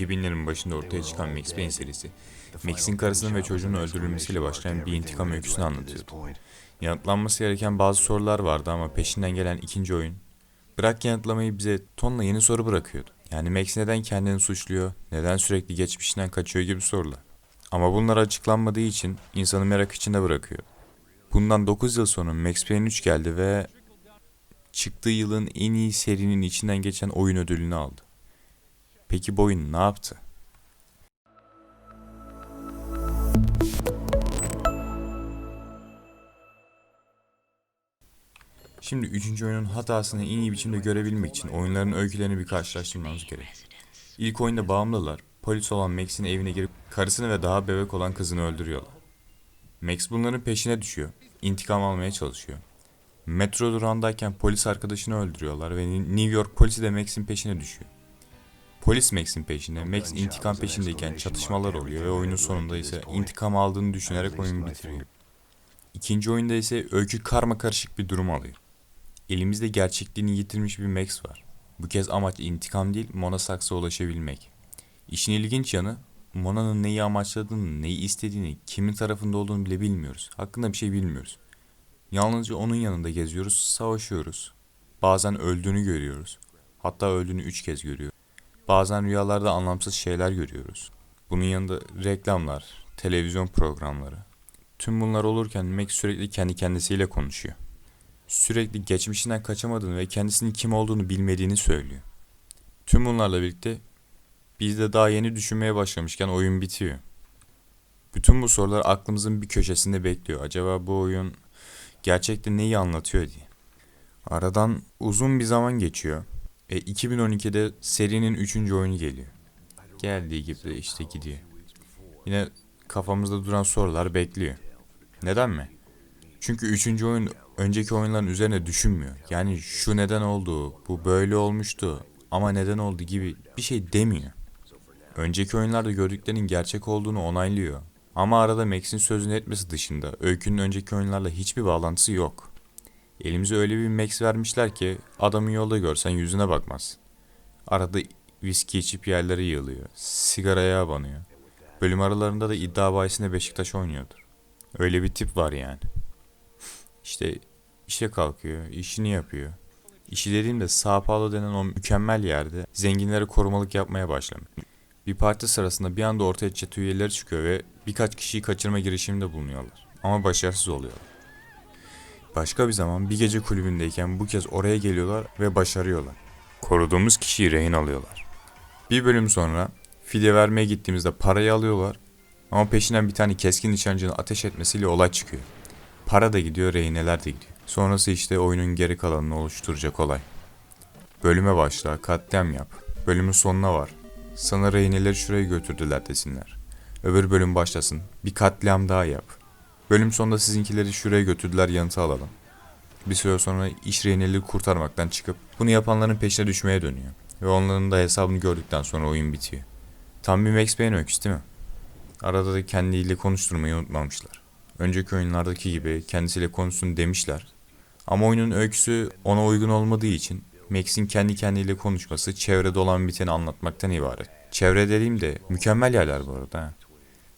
2000'lerin başında ortaya çıkan Max Payne serisi, Max'in karısının ve çocuğunun öldürülmesiyle başlayan bir intikam öyküsünü anlatıyordu. Yanıtlanması gereken bazı sorular vardı ama peşinden gelen ikinci oyun, bırak yanıtlamayı bize tonla yeni soru bırakıyordu. Yani Max neden kendini suçluyor, neden sürekli geçmişinden kaçıyor gibi sorular. Ama bunlar açıklanmadığı için insanı merak içinde bırakıyor. Bundan 9 yıl sonra Max Payne 3 geldi ve çıktığı yılın en iyi serinin içinden geçen oyun ödülünü aldı. Peki bu oyun ne yaptı? Şimdi üçüncü oyunun hatasını en iyi biçimde görebilmek için oyunların öykülerini bir karşılaştırmamız gerek. İlk oyunda bağımlılar, polis olan Max'in evine girip karısını ve daha bebek olan kızını öldürüyorlar. Max bunların peşine düşüyor, intikam almaya çalışıyor. Metro durağındayken polis arkadaşını öldürüyorlar ve New York polisi de Max'in peşine düşüyor. Polis Max'in peşinde, Max intikam peşindeyken çatışmalar oluyor ve oyunun sonunda ise intikam aldığını düşünerek oyunu bitiriyor. İkinci oyunda ise öykü karma karışık bir durum alıyor. Elimizde gerçekliğini yitirmiş bir Max var. Bu kez amaç intikam değil, Mona Saks'a ulaşabilmek. İşin ilginç yanı, Mona'nın neyi amaçladığını, neyi istediğini, kimin tarafında olduğunu bile bilmiyoruz. Hakkında bir şey bilmiyoruz. Yalnızca onun yanında geziyoruz, savaşıyoruz. Bazen öldüğünü görüyoruz. Hatta öldüğünü üç kez görüyor. Bazen rüyalarda anlamsız şeyler görüyoruz. Bunun yanında reklamlar, televizyon programları. Tüm bunlar olurken Max sürekli kendi kendisiyle konuşuyor. Sürekli geçmişinden kaçamadığını ve kendisinin kim olduğunu bilmediğini söylüyor. Tüm bunlarla birlikte biz de daha yeni düşünmeye başlamışken oyun bitiyor. Bütün bu sorular aklımızın bir köşesinde bekliyor. Acaba bu oyun gerçekten neyi anlatıyor diye. Aradan uzun bir zaman geçiyor. E 2012'de serinin 3. oyunu geliyor. Geldiği gibi de işte gidiyor. Yine kafamızda duran sorular bekliyor. Neden mi? Çünkü 3. oyun önceki oyunların üzerine düşünmüyor. Yani şu neden oldu, bu böyle olmuştu ama neden oldu gibi bir şey demiyor. Önceki oyunlarda gördüklerinin gerçek olduğunu onaylıyor. Ama arada Max'in sözünü etmesi dışında öykünün önceki oyunlarla hiçbir bağlantısı yok. Elimize öyle bir Max vermişler ki adamı yolda görsen yüzüne bakmaz. Arada viski içip yerlere yığılıyor. Sigaraya abanıyor. Bölüm aralarında da iddia bahisinde Beşiktaş oynuyordur. Öyle bir tip var yani. İşte işe kalkıyor, işini yapıyor. İşi dediğimde Sao Paulo denen o mükemmel yerde zenginlere korumalık yapmaya başlamış. Bir parti sırasında bir anda ortaya çete üyeleri çıkıyor ve birkaç kişiyi kaçırma girişiminde bulunuyorlar. Ama başarısız oluyorlar. Başka bir zaman bir gece kulübündeyken bu kez oraya geliyorlar ve başarıyorlar. Koruduğumuz kişiyi rehin alıyorlar. Bir bölüm sonra fidye vermeye gittiğimizde parayı alıyorlar ama peşinden bir tane keskin nişancının ateş etmesiyle olay çıkıyor. Para da gidiyor, rehineler de gidiyor. Sonrası işte oyunun geri kalanını oluşturacak olay. Bölüme başla, katliam yap. Bölümün sonuna var. Sana rehineleri şuraya götürdüler desinler. Öbür bölüm başlasın. Bir katliam daha yap. Bölüm sonunda sizinkileri şuraya götürdüler yanıtı alalım. Bir süre sonra iş rehineleri kurtarmaktan çıkıp bunu yapanların peşine düşmeye dönüyor. Ve onların da hesabını gördükten sonra oyun bitiyor. Tam bir Max Payne öyküsü değil mi? Arada da kendiyle konuşturmayı unutmamışlar. Önceki oyunlardaki gibi kendisiyle konuşsun demişler. Ama oyunun öyküsü ona uygun olmadığı için Max'in kendi kendiyle konuşması çevrede olan biteni anlatmaktan ibaret. Çevre dediğim de mükemmel yerler bu arada.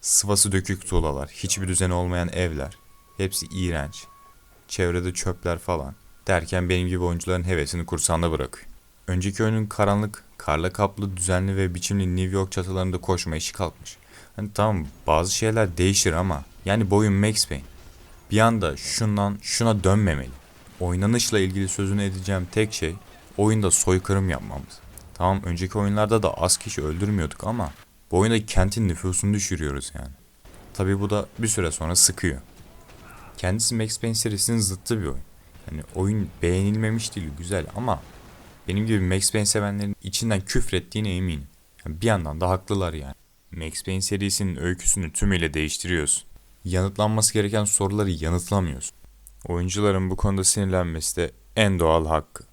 Sıvası dökük tuğlalar, hiçbir düzeni olmayan evler. Hepsi iğrenç. Çevrede çöpler falan. Derken benim gibi oyuncuların hevesini kursağında bırakıyor. Önceki oyunun karanlık, karla kaplı, düzenli ve biçimli New York çatılarında koşma işi kalkmış. Hani tamam bazı şeyler değişir ama yani boyun Max Payne. Bir anda şundan şuna dönmemeli. Oynanışla ilgili sözünü edeceğim tek şey oyunda soykırım yapmamız. Tamam önceki oyunlarda da az kişi öldürmüyorduk ama bu oyunda kentin nüfusunu düşürüyoruz yani. Tabi bu da bir süre sonra sıkıyor. Kendisi Max Payne serisinin zıttı bir oyun. Yani oyun beğenilmemiş değil güzel ama benim gibi Max Payne sevenlerin içinden küfrettiğine eminim. Yani bir yandan da haklılar yani. Max Payne serisinin öyküsünü tümüyle değiştiriyorsun. Yanıtlanması gereken soruları yanıtlamıyorsun. Oyuncuların bu konuda sinirlenmesi de en doğal hakkı.